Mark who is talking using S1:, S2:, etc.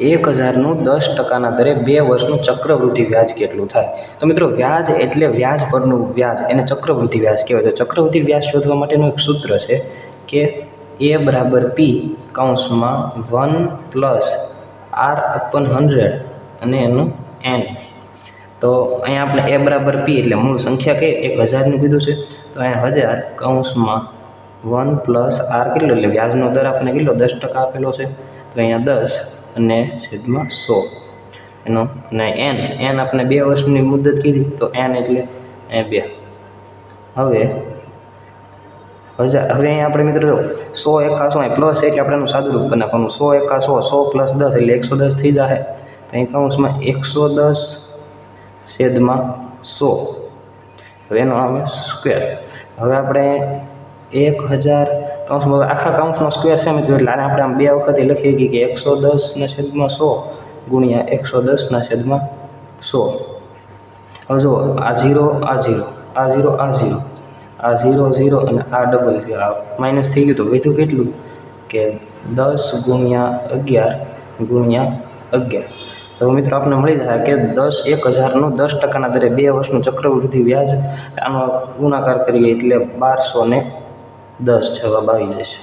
S1: એક હજારનું દસ ટકાના દરે બે વર્ષનું ચક્રવૃદ્ધિ વ્યાજ કેટલું થાય? તો મિત્રો, વ્યાજ એટલે વ્યાજ પરનું વ્યાજ, એને ચક્રવૃદ્ધિ વ્યાજ કહેવાય. તો ચક્રવૃદ્ધિ વ્યાજ શોધવા માટેનું એક સૂત્ર છે કે એ બરાબર પી કૌંસમાં one plus R upon hundred અને એનું એન. તો અહીંયા આપણે એ બરાબર પી એટલે મૂળ સંખ્યા કઈ? એક હજારનું કીધું છે. તો અહીંયા હજાર કૌંસમાં વન પ્લસ આર કેટલો? એટલે વ્યાજનો દર આપણને કેટલો? દસ ટકા આપેલો છે. તો અહીંયા દસ અને છેદમાં સો. એનો અને એન એન આપણે બે વર્ષની મુદત કીધી, તો એન એટલે એ બે. હવે, હજાર, હવે અહીંયા આપણે મિત્રો સો એકા પ્લસ એટલે આપણે એનું સાદુરૂપ કરી નાખવાનું સો એકા સો પ્લસ દસ એટલે એકસો દસ થઈ જશે તો અહીં કૌંસમાં એકસો દસ છેદમાં સો. હવે એનો આવે સ્ક્વેર હવે આપણે એક હજાર કૌંસમાં આખા કૌંસનો સ્ક્વેર છે મિત્રો એટલે આને આપણે આમ બે વખતે લખી શકીએ કે એકસો દસના છેદમાં સો ગુણ્યા એકસો દસના છેદમાં સો. હવે જુઓ, આ ઝીરો આ ઝીરો આ ઝીરો આ ઝીરો આ ઝીરો ઝીરો અને આ ડબલ ઝીરો આ માઇનસ થઈ ગયું તો વધ્યું કેટલું? કે દસ ગુણ્યા અગિયાર ગુણ્યા અગિયાર. તો મિત્રો આપણે મળી જાય કે દસ એક હજારનું દસ ટકાના દરે બે વર્ષનું ચક્રવૃદ્ધિ વ્યાજ, આનો ગુણાકાર કરીએ એટલે બારસો ને દસ જવાબ આવી જશે